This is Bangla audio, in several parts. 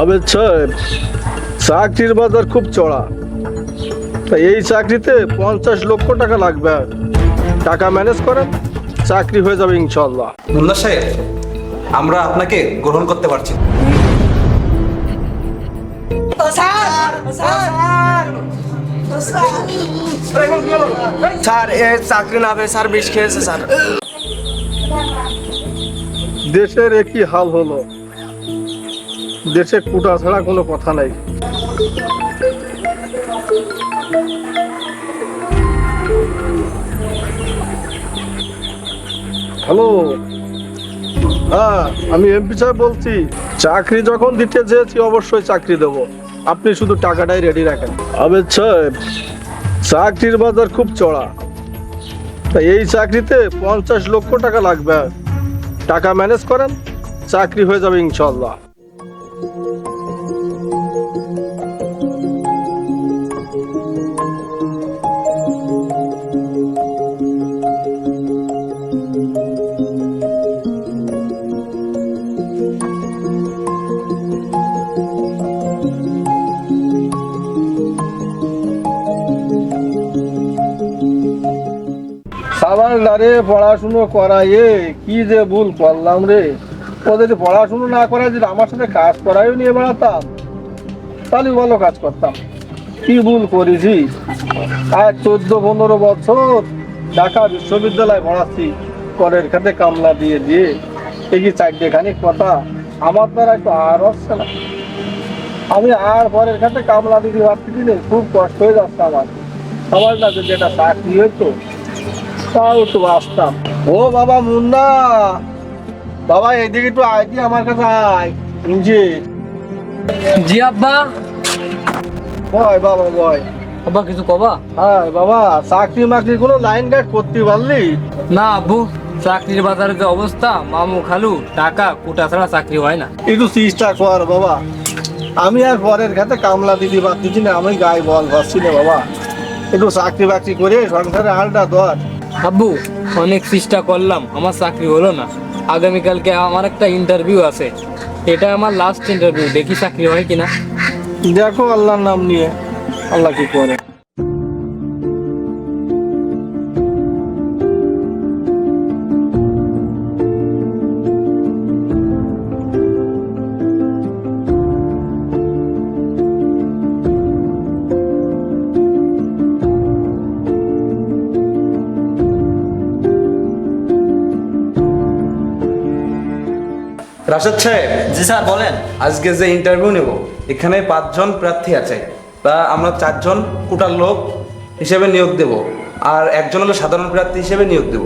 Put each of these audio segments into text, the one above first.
আবে সাহেব চাকরির বাজার খুব চড়া। তা এই চাকরিতে পঞ্চাশ লক্ষ টাকা লাগবে। টাকা ম্যানেজ করেন চাকরি হয়ে যাবে ইনশাল্লাহ মুন্না সাহেব আমরা আপনাকে গ্রহণ করতে পারছি স্যার এ চাকরি না পেয়ে স্যার বিষ খেয়েছে স্যার। দেশের একই হাল হলো। দেশে কুটা ছাড়া কোনো কথা নাই। হ্যালো? হ্যাঁ আমি এমপি সাহেব বলছি, চাকরি যখন দিতে চেয়েছি অবশ্যই চাকরি দেব। আপনি শুধু টাকাটাই রেডি রাখেন। আবেদ সাহেব, চাকরির বাজার খুব চড়া। তা এই চাকরিতে পঞ্চাশ লক্ষ টাকা লাগবে। টাকা ম্যানেজ করেন, চাকরি হয়ে যাবে ইনশাল্লাহ। সাবান রে পড়াশুনো করাইয়ে কি যে ভুল করলাম রে। ওদের পড়াশুনো না করাই, যদি আমার সাথে কাজ করাইও নিয়ে বেড়াতাম তাহলে ভালো কাজ করতাম। কি ভুল করেছি? আজ চোদ্দ, পনেরো বছর ঢাকা বিশ্ববিদ্যালয় পড়াচ্ছি করের খাতে কামলা দিয়ে দিয়ে। এই কি চারটে খানিক কথা? আমার দ্বারা একটু আর হচ্ছে না। আমি আর পরের খাতে কামলা পারছি না? খুব কষ্ট হয়ে যাচ্ছে আমার। সবার না যদি একটা চাকরি হইতো তাও একটু আসতাম? ও বাবা মুন্না। বাবা এদিকে একটু আয় আমার কাছে আয়। জি জি আব্বা। বয় বাবা বয় আব্বা কিছু কবা? হ্যাঁ বাবা চাকরি মাকরি কোনো লাইন গার্ড করতে পারলি? না আব্বু চাকরির বাজারে যে অবস্থা মামু খালু টাকা কোটা ছাড়া চাকরি হয় না। একটু চেষ্টা কর বাবা। আমি আর পরের খাতে কামলা দিদি বাদ পারতেছি না আমি গায়ে বল পাচ্ছি না বাবা। একটু চাকরি বাকরি করে সংসারে আলটা ধর। আব্বু অনেক চেষ্টা করলাম, আমার চাকরি হলো না। আগামীকালকে আমার একটা ইন্টারভিউ আছে। এটা আমার লাস্ট ইন্টারভিউ দেখি চাকরি হয় কিনা। দেখো আল্লাহর নাম নিয়ে আল্লাহ কি করে। রাশেদ সাহেব জি স্যার বলেন। আজকে যে ইন্টারভিউ নেব এখানে পাঁচজন প্রার্থী আছে। তা আমরা চারজন কোটার লোক হিসেবে নিয়োগ দেব আর একজন হলো সাধারণ প্রার্থী হিসেবে নিয়োগ দেব।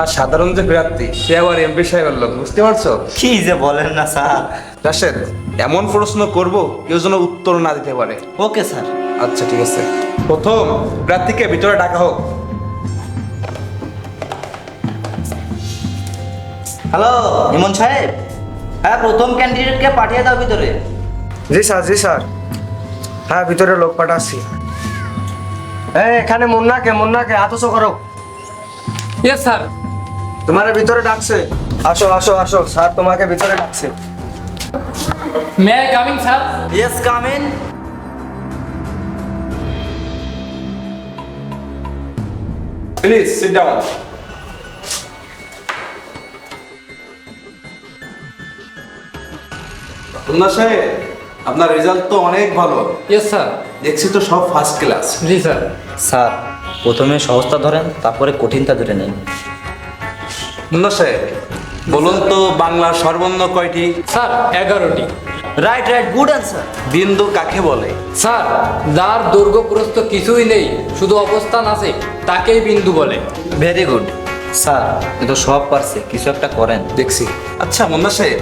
আর সাধারণ যে প্রার্থী সে আবার এমপি সাহেবের লোক বুঝতে পারছ? কি যে বলেন না স্যার। রাশেদ এমন প্রশ্ন করব কেউ যেন উত্তর না দিতে পারে। Okay sir. আচ্ছা ঠিক আছে। প্রথম প্রার্থীকে ভিতরে ডাকা হোক। হ্যালো ইমন সাহেব? হ্যাঁ প্রথম ক্যান্ডিডেটকে পাঠিয়ে দাও ভিতরে। জি স্যার জি স্যার। হ্যাঁ ভিতরে লোক পাঠাচ্ছি। এই এখানে মুন্নাকে মুন্নাকে আতসো করো। ইয়েস স্যার তোমার ভিতরে ডাকছে। আসো আসো আসো স্যার তোমাকে ভিতরে ডাকছে। May I coming sir yes come in please sit down Munna সাহেব আপনার রেজাল্ট তো অনেক ভালো। ইয়েস স্যার দেখছি তো সব ফার্স্ট ক্লাস জি স্যার স্যার প্রথমে সহজটা ধরেন তারপরে কঠিনটা ধরে নেন। মুন্না সাহেব বলুন তো বাংলার সর্বর্ণ কয়টি? স্যার এগারোটি। রাইট রাইট গুড অ্যান্সার বিন্দু কাকে বলে? স্যার যার দৈর্ঘ্য প্রস্থ কিছুই নেই শুধু অবস্থান আছে তাকেই বিন্দু বলে। ভেরি গুড স্যার এ তো সব পারছে কিছু একটা করেন। দেখছি। আচ্ছা মুন্না সাহেব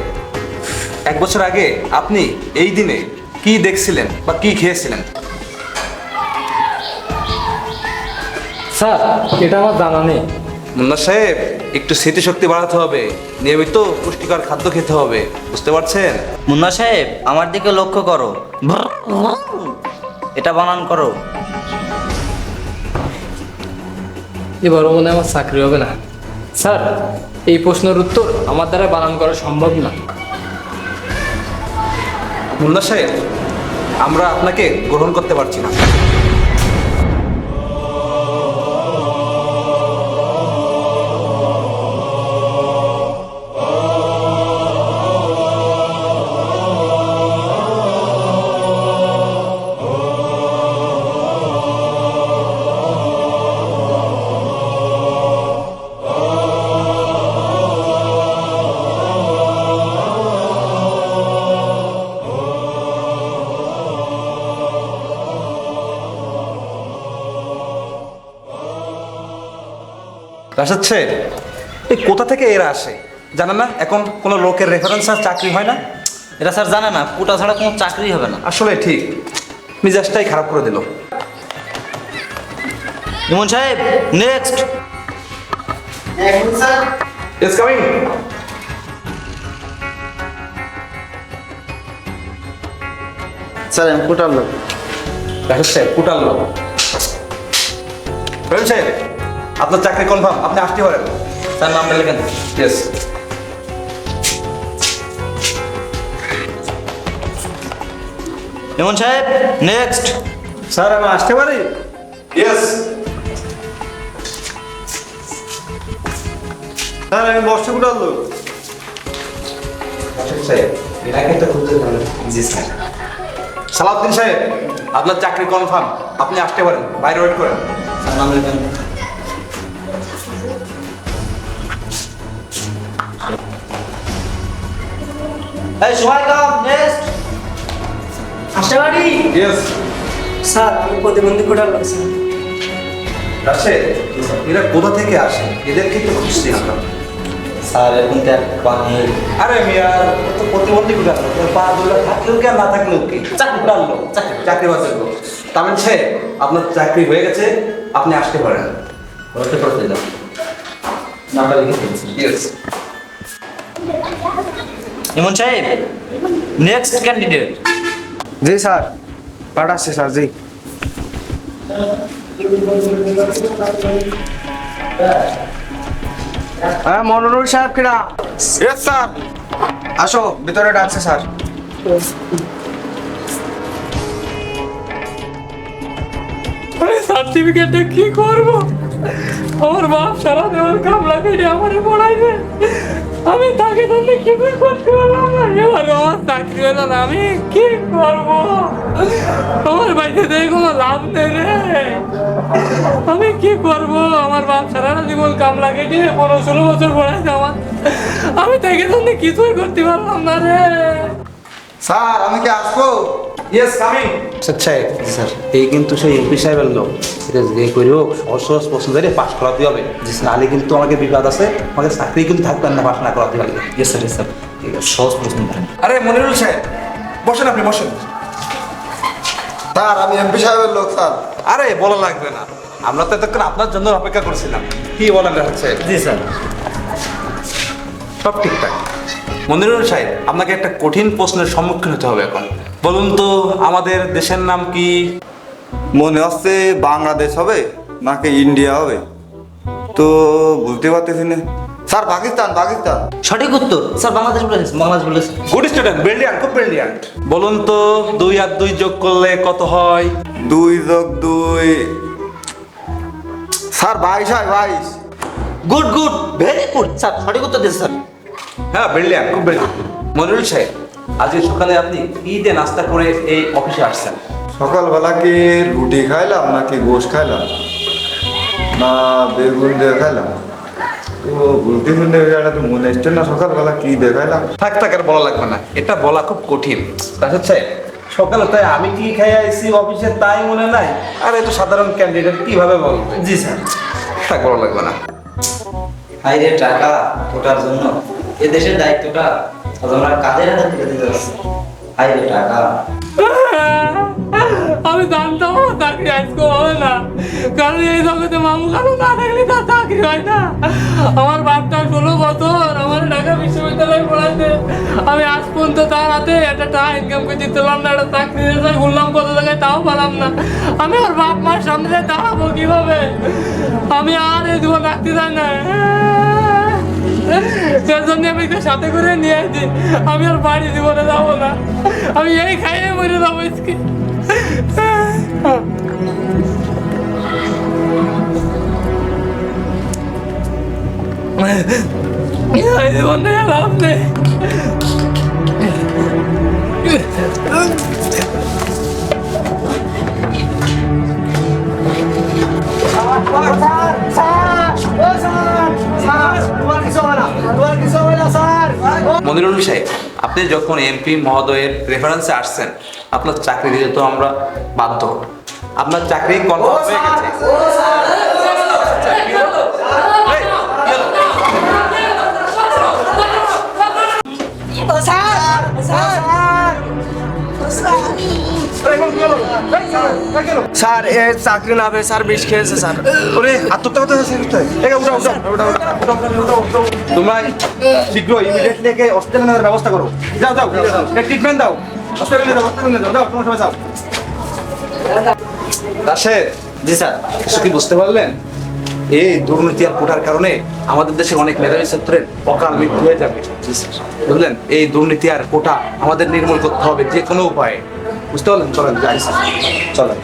এক বছর আগে আপনি এই দিনে কি দেখছিলেন বা কি খেয়েছিলেন? স্যার এটা আমার জানা নেই। মুন্না সাহেব একটু স্মৃতিশক্তি বাড়াতে হবে। নিয়মিত পুষ্টিকর খাদ্য খেতে হবে বুঝতে পারছেন? মুন্না সাহেব আমার দিকে লক্ষ্য করো। এটা বানান করো। এবারও মনে আমার চাকরি হবে না। স্যার এই প্রশ্নের উত্তর আমার দ্বারা বানান করা সম্ভব না। মুন্না সাহেব আমরা আপনাকে গ্রহণ করতে পারছি না। সাহেব এই কোথা থেকে এরা আসে? জানেন না? এখন কোনো লোকের রেফারেন্স আর চাকরি হয় না? এটা স্যার জানে না। কোটা ছাড়া কোনো চাকরি হবে না। আসলে ঠিক। মিজাজটাই খারাপ করে দিল। ইমন সাহেব নেক্সট কামিং স্যার আমি কোটার লোক। সাহেব কুটাল লোক। সাহেব আপনার চাকরি কনফার্ম আপনি আসতে পারেন। স্যার নামটা লেখেন। ইয়েস সাহেব নেক্সট স্যার আমি আসতে পারি? ইয়েস স্যার আমি বর্ষ কুটার লোক? সালাউদ্দিন সাহেব আপনার চাকরি কনফার্ম আপনি আসতে পারেন বাইরে ওয়েট করেন। স্যার নাম লেখেন। এই সবাই কাম নেক্সট আসতে পারি ইয়েস স্যার আমি প্রতিবন্ধী লোক স্যার। রাশেদ এরা কোথা থেকে আসে? এদেরকে তো খুঁজছি আমরা স্যার এরকম তো এক বাহিনী আরে মিয়ার ও তো প্রতিবন্ধী পা দুলা থাকলেও কি আর না থাকলেও কি? চাকরি ডাললো চাকরি চাকরি বাজার লোক তামিল আপনার চাকরি হয়ে গেছে আপনি আসতে পারেন। নামটা লিখে দিচ্ছি ইয়েস ইমন সাহেব নেক্সট ক্যান্ডিডেট জি স্যার। পাঠাচ্ছি স্যার জি। হ্যাঁ মনোরুল সাহেব কিরা ইয়েস স্যার আসো ভিতরে ডাকছে স্যার। সার্টিফিকেটটা কি করব? আমার বাপ সারা দেওয়ার কামলা কেটে আমারে পড়াইবে আমি তাকে তাহলে কি করে করতে পারলাম? না এবার আমার চাকরি হলো না, আমি কি করব? আমার বাড়িতে থেকে কোনো লাভ নেই রে। আমি কি করব? আমার বাপ সারা জীবন কামলা কেটে পনেরো ষোলো বছর পড়াইছে আমার। আমি তাকে তাহলে কিছুই করতে পারলাম না রে। স্যার, আমি কি আসব? ইয়েস কামিং আচ্ছা স্যার এই কিন্তু সেই এমপি সাহেবের লোক। এটা যে করি হোক সহজ সহজ প্রশ্ন ধরে পাস করাতে হবে। নাহলে কিন্তু আমাকে বিবাদ আছে আমাকে চাকরি কিন্তু থাকবেন না পাস না করাতে পারলে। ইয়েস স্যার ইয়েস স্যার সহজ প্রশ্ন। ধরেন আরে মনিরুল সাহেব বসেন আপনি বসেন। স্যার আমি এমপি সাহেবের লোক স্যার। আরে বলা লাগবে না। আমরা তো এতক্ষণ আপনার জন্য অপেক্ষা করছিলাম। কি বলেন জি স্যার। সব ঠিকঠাক। মনিরুল সাহেব আপনাকে একটা কঠিন প্রশ্নের সম্মুখীন হতে হবে এখন। বলুন তো আমাদের দেশের নাম কি? মনে হচ্ছে বাংলাদেশ হবে নাকি ইন্ডিয়া হবে? তো বুঝতে পারতেছি না। স্যার পাকিস্তান পাকিস্তান। সঠিক উত্তর। স্যার বাংলাদেশ বলেছেন বাংলাদেশ বলেছেন গুড স্টুডেন্ট ব্রিলিয়ান্ট খুব ব্রিলিয়ান্ট বলুন তো দুই আর দুই যোগ করলে কত হয়? দুই যোগ দুই। স্যার বাইশ হয় বাইশ। Good good very good sir সঠিক উত্তর দিয়েছে স্যার। হ্যাঁ ব্রিলিয়ান্ট খুব ব্রিলিয়ান্ট মনিরুল সাহেব আজকে সকালে আপনি কি দিয়ে নাস্তা করে এই অফিসে আসছেন? সকালবেলা কি রুটি খাইলাম নাকি গোশ খাইলাম? না বেগুন দিয়ে খাইলাম। তো তো মনে আসছে না সকালবেলা কি দিয়ে খাইলাম। থাক থাক আর বলা লাগবে না। এটা বলা খুব কঠিন। রাশেদ সাহেব সকালে তাই আমি কি খাই অফিসে তাই মনে নাই? আর এত সাধারণ ক্যান্ডিডেট কীভাবে বলবে? জি স্যার। থাক বলা লাগবে না। হাই রে টাকা ওটার জন্য। এ দেশের দায়িত্বটা আমি জানতাম আমার চাকরি আজকে হবে না। কারণ এই জগতে মামু কারও না থাকলে তার চাকরি হয় না। আমার বাপটা ষোলো বছর, আমার ঢাকা বিশ্ববিদ্যালয়ে পড়াইতে আমি আজ পর্যন্ত তার হাতে একটা টাকা ইনকাম করে দিতে পারলাম না, একটা চাকরি দিতে ঘুরলাম কত জায়গায় তাও পারলাম না। আমি আর বাপ মার সামনে দাঁড়াবো কীভাবে? আমি আর এই জীবন রাখতে চাই না। এর জন্য আমি একে সাথে করে নিয়ে আসি। আমি আর বাড়ি জীবনে যাব না। আমি এই খাইয়ে মরে যাব আজকে। জীবনে লাভ নেই। সাহেব আপনি যখন এমপি মহোদয়ের রেফারেন্সে আসছেন, আপনার চাকরি দিতে তো আমরা বাধ্য। আপনার চাকরি কনফার্ম হয়ে গেছে। স্যার এ চাকরি না পেয়ে স্যার বিষ খেয়েছে স্যার ওরে আত্মহত্যা একে উঠাও উঠাও উঠাও উঠাও তোমরা শীঘ্র ইমিডিয়েটলি একে হসপিটালে নেওয়ার ব্যবস্থা করো যাও যাও ট্রিটমেন্ট দাও হসপিটালে যাও হসপিটালে যাও যাও তোমার সবাই যাও রাশেদ জি স্যার কিছু কি বুঝতে পারলেন এই দুর্নীতি আর কোটার কারণে আমাদের দেশে অনেক মেধাবী ছাত্রের অকাল মৃত্যু হয়ে যাবে বুঝলেন এই দুর্নীতি আর কোটা আমাদের নির্মূল করতে হবে যে কোনো উপায়ে বুঝতে পারলেন চলেন যাই। চলেন